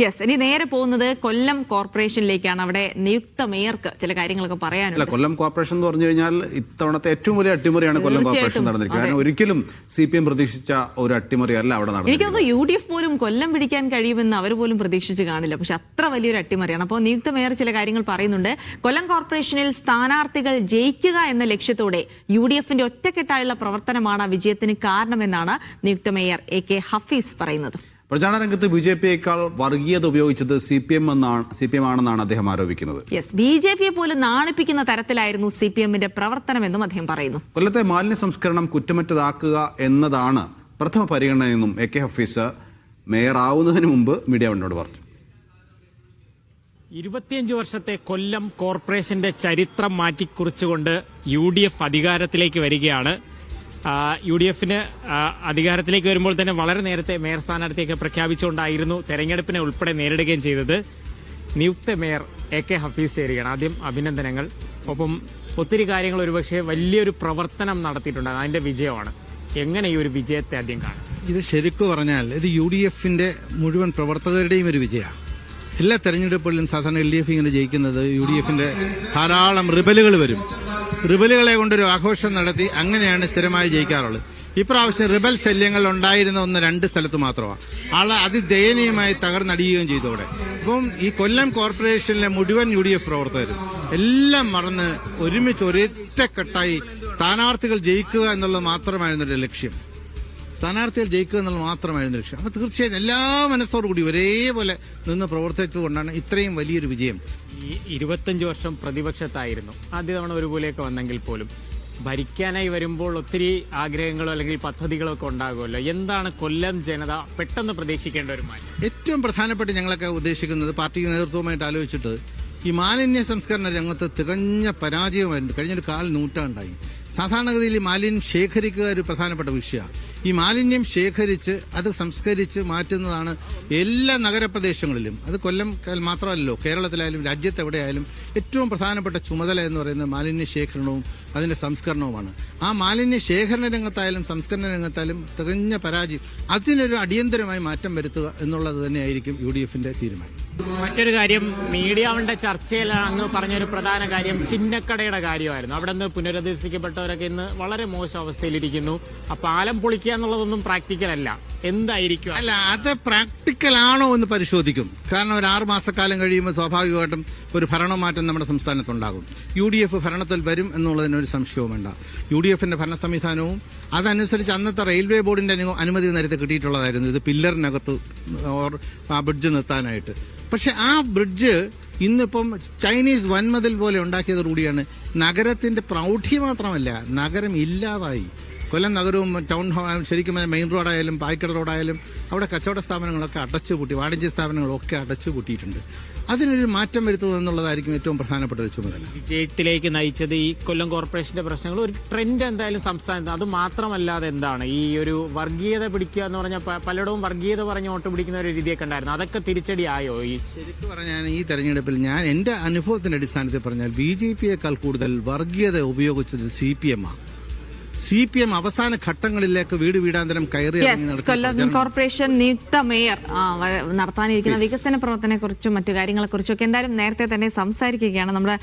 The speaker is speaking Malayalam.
യെസ് ഇനി നേരെ പോകുന്നത് കൊല്ലം കോർപ്പറേഷനിലേക്കാണ്. അവിടെ നിയുക്ത മേയർക്ക് ചില കാര്യങ്ങളൊക്കെ പറയാനുള്ള കൊല്ലം കോർപ്പറേഷൻ എന്ന് പറഞ്ഞു കഴിഞ്ഞാൽ ഇത്തവണത്തെ ഏറ്റവും വലിയ അട്ടിമറിയാണ് കൊല്ലം കോർപ്പറേഷൻ നടന്നിരിക്കുന്നത്. കാരണം ഒരിക്കലും സി പി എം പ്രതീക്ഷിച്ച ഒരു അട്ടിമറിയല്ല അവിടെ എനിക്ക് നടന്നിരിക്കുന്നത് തോന്നുന്നു യു ഡി എഫ് പോലും കൊല്ലം പിടിക്കാൻ കഴിയുമെന്ന് അവർ പോലും പ്രതീക്ഷിച്ച് കാണില്ല. പക്ഷെ അത്ര വലിയൊരു അട്ടിമറിയാണ്. അപ്പോൾ നിയുക്ത മേയർ ചില കാര്യങ്ങൾ പറയുന്നുണ്ട്. കൊല്ലം കോർപ്പറേഷനിൽ സ്ഥാനാർത്ഥികൾ ജയിക്കുക എന്ന ലക്ഷ്യത്തോടെ യു ഡി എഫിന്റെ ഒറ്റക്കെട്ടായുള്ള പ്രവർത്തനമാണ് വിജയത്തിന് കാരണമെന്നാണ് നിയുക്ത മേയർ എ കെ ഹഫീസ് പറയുന്നത്. പ്രചാരണ രംഗത്ത് ബി ജെ പിയേക്കാൾ വർഗീയത ഉപയോഗിച്ചത് സി പി എം എന്നാണ് സി പി എം ആണെന്നാണ് അദ്ദേഹം ആരോപിക്കുന്നത്. യെസ് ബി ജെ പിയെ പോലും നാണിപ്പിക്കുന്ന തരത്തിലായിരുന്നു സി പി എമ്മിന്റെ പ്രവർത്തനമെന്നും അദ്ദേഹം പറയുന്നു. കൊല്ലത്തെ മാലിന്യ സംസ്കരണം കുറ്റമറ്റതാക്കുക എന്നതാണ് പ്രഥമ പരിഗണനയെന്നും എ കെ ഹഫീസ് മേയർ ആവുന്നതിന് മുമ്പ് മീഡിയ വണ്ണോട് പറഞ്ഞു. ഇരുപത്തിയഞ്ച് വർഷത്തെ കൊല്ലം കോർപ്പറേഷന്റെ ചരിത്രം മാറ്റിക്കുറിച്ചുകൊണ്ട് യു ഡി എഫ് അധികാരത്തിലേക്ക് വരികയാണ് യു ഡി എഫിന് അധികാരത്തിലേക്ക് വരുമ്പോൾ തന്നെ വളരെ നേരത്തെ മേയർ സ്ഥാനാർത്ഥിയൊക്കെ പ്രഖ്യാപിച്ചുകൊണ്ടായിരുന്നു തെരഞ്ഞെടുപ്പിനെ ഉൾപ്പെടെ നേരിടുകയും ചെയ്തത്. നിയുക്ത മേയർ എ കെ ഹഫീസ് ചേരുകയാണ് ആദ്യം അഭിനന്ദനങ്ങൾ. ഒപ്പം ഒത്തിരി കാര്യങ്ങൾ ഒരുപക്ഷെ വലിയൊരു പ്രവർത്തനം നടത്തിയിട്ടുണ്ട്. അതിന്റെ വിജയമാണ്. എങ്ങനെ ഈ ഒരു വിജയത്തെ ആദ്യം കാണും? ഇത് ശരിക്കു പറഞ്ഞാൽ ഇത് യു ഡി എഫിന്റെ മുഴുവൻ പ്രവർത്തകരുടെയും ഒരു വിജയമാണ് എല്ലാ തെരഞ്ഞെടുപ്പുകളിലും സാധാരണ എൽ ഡി എഫ് ഇങ്ങനെ ജയിക്കുന്നത് യു ഡി എഫിന്റെ ധാരാളം റിബലുകൾ വരും. റിബലുകളെ കൊണ്ടൊരു ആഘോഷം നടത്തി അങ്ങനെയാണ് സ്ഥിരമായി ജയിക്കാറുള്ളത്. ഇപ്രാവശ്യം റിബൽ ശല്യങ്ങൾ ഉണ്ടായിരുന്ന ഒന്ന് രണ്ട് സ്ഥലത്ത് മാത്രമാണ് ആളെ അതിദയനീയമായി തകർന്നടിയുകയും ചെയ്തോടെ അപ്പം ഈ കൊല്ലം കോർപ്പറേഷനിലെ മുഴുവൻ യു ഡി എഫ് പ്രവർത്തകരും എല്ലാം മറന്ന് ഒരുമിച്ച് ഒരൊറ്റക്കെട്ടായി സ്ഥാനാർത്ഥികൾ ജയിക്കുക എന്നുള്ളത് മാത്രമായിരുന്നു ലക്ഷ്യം. സ്ഥാനാർത്ഥികൾ ജയിക്കുക എന്നുള്ളത് മാത്രമായിരുന്നു ലക്ഷ്യം. അപ്പൊ തീർച്ചയായും എല്ലാ മനസ്സോടുകൂടി ഒരേപോലെ നിന്ന് പ്രവർത്തിച്ചതുകൊണ്ടാണ് ഇത്രയും വലിയൊരു വിജയം. ഈ ഇരുപത്തഞ്ച് വർഷം പ്രതിപക്ഷത്തായിരുന്നു. ആദ്യ തവണ ഒരുപോലെയൊക്കെ വന്നെങ്കിൽ പോലും ഭരിക്കാനായി വരുമ്പോൾ ഒത്തിരി ആഗ്രഹങ്ങളോ അല്ലെങ്കിൽ പദ്ധതികളോ ഒക്കെ ഉണ്ടാകുമല്ലോ. എന്താണ് കൊല്ലം ജനത പെട്ടെന്ന് പ്രതീക്ഷിക്കേണ്ട ഒരു മാറ്റം? ഏറ്റവും പ്രധാനപ്പെട്ട് ഞങ്ങളൊക്കെ ഉദ്ദേശിക്കുന്നത് പാർട്ടി നേതൃത്വവുമായിട്ട് ആലോചിച്ചിട്ട് ഈ മാലിന്യ സംസ്കരണ രംഗത്ത് തികഞ്ഞ പരാജയമായിരുന്നു. കഴിഞ്ഞൊരു കാൽ നൂറ്റാണ്ടായി സാധാരണഗതിയിൽ മാലിന്യം ശേഖരിക്കുക ഒരു പ്രധാനപ്പെട്ട വിഷയമാണ്. ഈ മാലിന്യം ശേഖരിച്ച് അത് സംസ്കരിച്ച് മാറ്റുന്നതാണ് എല്ലാ നഗരപ്രദേശങ്ങളിലും. അത് കൊല്ലം മാത്രമല്ലല്ലോ കേരളത്തിലായാലും രാജ്യത്തെവിടെയായാലും ഏറ്റവും പ്രധാനപ്പെട്ട ചുമതല എന്ന് പറയുന്നത് മാലിന്യ ശേഖരണവും അതിന്റെ സംസ്കരണവുമാണ്. ആ മാലിന്യ ശേഖരണ രംഗത്തായാലും സംസ്കരണ രംഗത്തായാലും തികഞ്ഞ പരാജയം അതിനൊരു അടിയന്തരമായി മാറ്റം വരുത്തുക എന്നുള്ളത് തന്നെയായിരിക്കും യു ഡി എഫിന്റെ തീരുമാനം. മറ്റൊരു കാര്യം മീഡിയാവിന്റെ ചർച്ചയിൽ അങ്ങ് പറഞ്ഞൊരു പ്രധാന കാര്യം ചിഹ്നക്കടയുടെ കാര്യമായിരുന്നു. അവിടെ നിന്ന് പുനരധിവസിക്കപ്പെട്ടവരൊക്കെ ഇന്ന് വളരെ മോശം അവസ്ഥയിലിരിക്കുന്നു. ആ പാലം പൊളിക്കുക എന്നുള്ളതൊന്നും പ്രാക്ടിക്കൽ അല്ല. എന്തായിരിക്കും? അല്ല അത് പ്രാക്ടിക്കൽ ആണോ എന്ന് പരിശോധിക്കും. കാരണം ഒരു ആറു മാസക്കാലം കഴിയുമ്പോൾ സ്വാഭാവികമായിട്ടും ഒരു ഭരണമാറ്റം നമ്മുടെ സംസ്ഥാനത്തുണ്ടാകും. യു ഡി എഫ് ഭരണത്തിൽ വരും എന്നുള്ളതിന് ഒരു സംശയവും വേണ്ട. യു ഡി എഫിന്റെ ഭരണ സംവിധാനവും അതനുസരിച്ച് അന്നത്തെ റെയിൽവേ ബോർഡിന്റെ അനുമതി നേരത്തെ കിട്ടിയിട്ടുള്ളതായിരുന്നു. ഇത് പില്ലറിനകത്ത് ഓർ ആ ബ്രിഡ്ജ് നിർത്താനായിട്ട്. പക്ഷെ ആ ബ്രിഡ്ജ് ഇന്നിപ്പം ചൈനീസ് വൻമതിൽ പോലെ ഉണ്ടാക്കിയതോടുകൂടിയാണ് നഗരത്തിന്റെ പ്രൗഢി മാത്രമല്ല നഗരം ഇല്ലാതായി. കൊല്ലം നഗരവും ടൗൺ ശരിക്കും മെയിൻ റോഡായാലും പായ്ക്കട റോഡായാലും അവിടെ കച്ചവട സ്ഥാപനങ്ങളൊക്കെ അടച്ചു പൂട്ടി വാണിജ്യ സ്ഥാപനങ്ങളൊക്കെ അടച്ചു പൂട്ടിയിട്ടുണ്ട്. അതിനൊരു മാറ്റം വരുത്തുക എന്നുള്ളതായിരിക്കും ഏറ്റവും പ്രധാനപ്പെട്ട ഒരു ചുമതല. വിജയത്തിലേക്ക് നയിച്ചത് ഈ കൊല്ലം കോർപ്പറേഷന്റെ പ്രശ്നങ്ങൾ. ഒരു ട്രെൻഡ് എന്തായാലും സംസ്ഥാനത്ത് അത് മാത്രമല്ലാതെ എന്താണ്? ഈ ഒരു വർഗീയത പിടിക്കുക എന്ന് പറഞ്ഞ പലയിടവും വർഗീയത പറഞ്ഞ് വോട്ട് പിടിക്കുന്ന ഒരു രീതിയൊക്കെ ഉണ്ടായിരുന്നു. അതൊക്കെ തിരിച്ചടി ആയോ ഈ ശരിക്കും പറഞ്ഞാൽ ഈ തെരഞ്ഞെടുപ്പിൽ ഞാൻ എന്റെ അനുഭവത്തിന്റെ അടിസ്ഥാനത്തിൽ പറഞ്ഞാൽ ബി ജെ പിയേക്കാൾ കൂടുതൽ വർഗീയത ഉപയോഗിച്ചത് സി പി എം ആണ് സി പി എം അവസാന ഘട്ടങ്ങളിലേക്ക് വീട് വീടാന്തരം കയറി കൊല്ലം കോർപ്പറേഷൻ നിയുക്ത മേയർ നടത്താനിരിക്കുന്ന വികസന പ്രവർത്തനത്തെക്കുറിച്ചും മറ്റു കാര്യങ്ങളെക്കുറിച്ചും ഒക്കെ എന്തായാലും നേരത്തെ തന്നെ സംസാരിക്കുകയാണ്. നമ്മുടെ